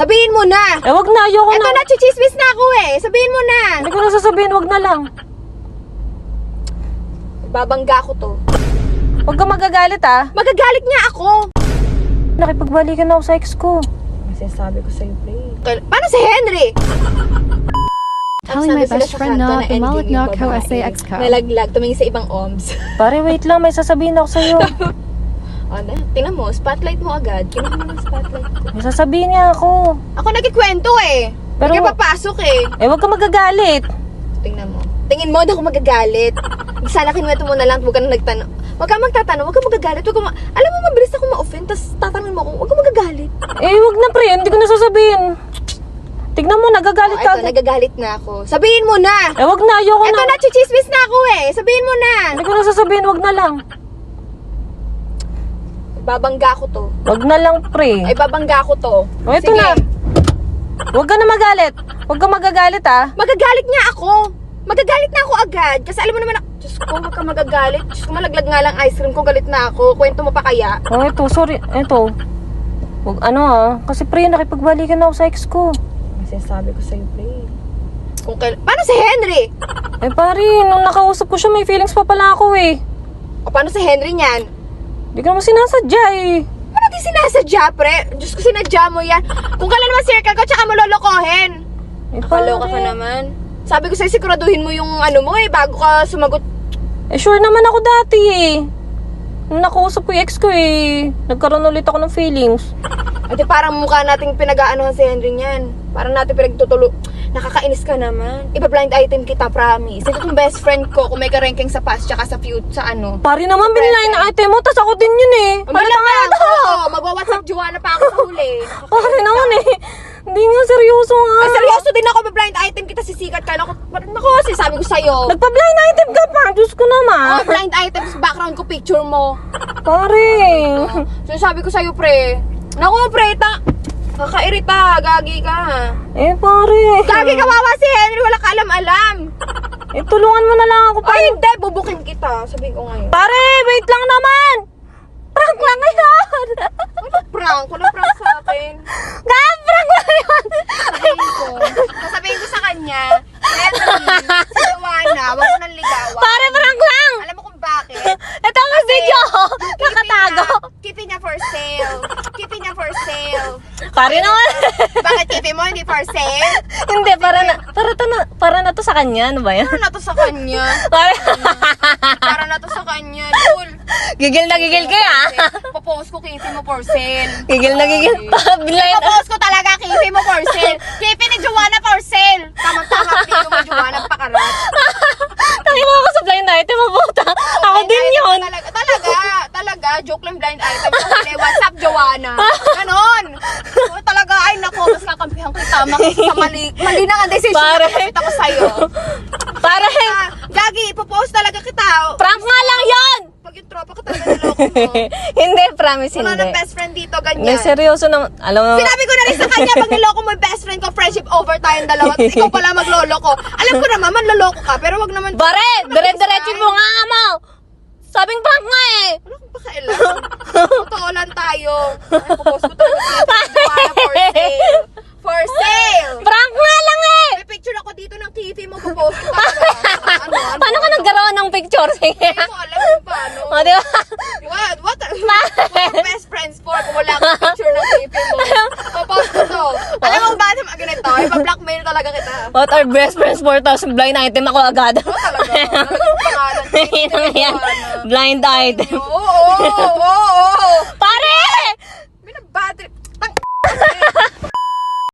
Sabihin mo na! Eh, wag na. Ayoko Eto na. na, chichismis na ako eh! Sabihin mo na! Hindi ko na sasabihin. Wag na lang. Babangga ko to. Huwag ka magagalit ah. Magagalit niya ako! Nakipagbalikan na ako sa ex ko. Kasi sabi ko sa'yo, pre. Paano si Henry? Telling my Sabi sila best sa friend kanto na ending Imalik yung na ko babae. SAX ko. Nalaglag, tumingin sa ibang OMS. Pare, wait lang. May sasabihin ako sa'yo. ano? Tingnan mo, spotlight mo agad. Kinuha mo ng spotlight ko. May sasabihin niya ako. Ako nagkikwento eh. Pero- Pero... papasok eh. Eh, wag ka magagalit. Tingnan mo. Tingin mo, di ako magagalit. Sana kinuwento mo na lang, huwag ka na nagtanong. Huwag ka magtatanong, huwag ka magagalit. Huwag ka ma- Alam mo, mabilis ako ma-offend, tapos tatanungin mo ako, huwag ka magagalit. Eh, wag na pre. Hindi ko na sasabihin. Tignan mo, nagagalit Oh, ka. eto, nagagalit na ako. Sabihin mo na! Eh, wag na. Ayoko Eto na. na, chichismis na ako eh. Sabihin mo na! Hindi ko na sasabihin. Wag na lang. Babangga ko to. Wag na lang, pre. Ay, babangga ko to. Oh, eto Sige. na. Wag ka na magalit. Wag ka magagalit ah. Magagalit nga ako. Magagalit na ako agad. Kasi alam mo naman, ako- Diyos ko, huwag ka magagalit. Diyos ko, malaglag nga lang ice cream ko, galit na ako. Kwento mo pa kaya? Oh, eto. Sorry. Eto. Wag ano ah. Kasi pre, nakipagbalikan na ako sa ex ko. Kasi sabi ko sa'yo, pre. Kung kail... Paano si Henry? Eh pare, nung nakausap ko siya, may feelings pa pala ako eh. O paano si Henry niyan? Hindi ko naman sinasadya eh. Paano di sinasadya, pre? Diyos ko, sinadya mo yan. Kung kailan naman circle ko, tsaka mo lolokohin. Eh, Nakaloka ka naman. Sabi ko sa'yo, siguraduhin mo yung ano mo eh, bago ka sumagot. Eh sure naman ako dati eh. Nung nakausap ko yung ex ko eh. Nagkaroon ulit ako ng feelings. At parang mukha nating pinag-aanohan si Henry niyan. Parang natin pinagtutulo. Nakakainis ka naman. Iba blind item kita, promise. Ito tong best friend ko, kung may ka-ranking sa past, tsaka sa feud, sa ano. Pare naman, binilay na item mo, tas ako din yun eh. Wala nga Oo, magwa-whatsapp Joanna pa ako sa huli. Pare naman eh. Hindi nga seryoso nga. Ay, seryoso din ako, blind item kita sisikat ka. Naku, naku, sabi ko sa'yo. Nagpa-blind item ka pa. Diyos ko Oh, naman. blind items, background ko, picture mo. Pare. So, sabi ko sa'yo, pre. Naku, pre, ta... Kakairita, gagi ka. Eh pare. Gagi kawawa si Henry, wala ka alam-alam. Eh tulungan mo na lang ako pa. Ay, hindi, bubukin kita. Sabihin ko ngayon. Pare, wait lang naman. Prank lang ngayon. Ano prank? Walang prank sa akin. Gab, prank lang yun. Sabihin ko sa kanya, Henry, si Joanna, wag mo nang ligawan. Pare, prank lang. Alam mo kung bakit? Ito ang video. Nakatago. Keeping niya for sale. Keeping niya for sale. Pare naman. Bakit keeping mo hindi for sale? Hindi, para na, para, to na, para na to sa kanya. Ano ba yan? Para na to sa kanya. Pare, Para na to sa kanya. Cool. gigil na gigil ka ah. Papost ko keeping mo for sale. Gigil na gigil. Blind. Papost ko talaga keeping mo for sale. Keeping ni Joanna for sale. Tama-tama video mo Joanna pakarat. Tayo mo ako sa blind item, mabuta. Ako Blind din yun. Talaga, talaga, talaga. Joke lang blind item. Okay, what's up, Joanna? Ganon. Oo, talaga, ay nako, kakampihan kita. Makita sa mali. Mali na nga decision Pare. na kapit ako sa'yo. Pare, Ah, Gagi, ipopost talaga kita. prank nga lang yun. Pag yung tropa ko talaga niloko mo. hindi, promise Wala hindi. nang best friend dito, Hindi, ganyan. seryoso naman. Alam mo, Sinabi ko na rin sa kanya, pag niloko mo yung best friend ko, friendship over tayong dalawa, tapos ikaw pala magloloko. Alam ko naman, manloloko ka, pero wag naman... Bare, dire-diretso mo nga nga mo. Sabing prank nga eh. Wala kang pakailan. Totoo lang tayo. Ay, Pupost ko talaga. Joanna for sale. For sale! Prank nga lang eh. May picture ako dito ng TV mo, pupost ko talaga. Ano, ano? Paano ka nagkaroon ng picture? Sige. Hindi ko alam kung paano. O, di ba? What? What? What are best friends for kung wala kang picture ng TV mo? Pupost ko to. Alam mo ba naman ganito? Ipa-blackmail talaga kita. What are best friends for tapos blind item ako agad. Oo talaga. Nalagay yung pangalan. Blind item. Oo, oo, oo, oo.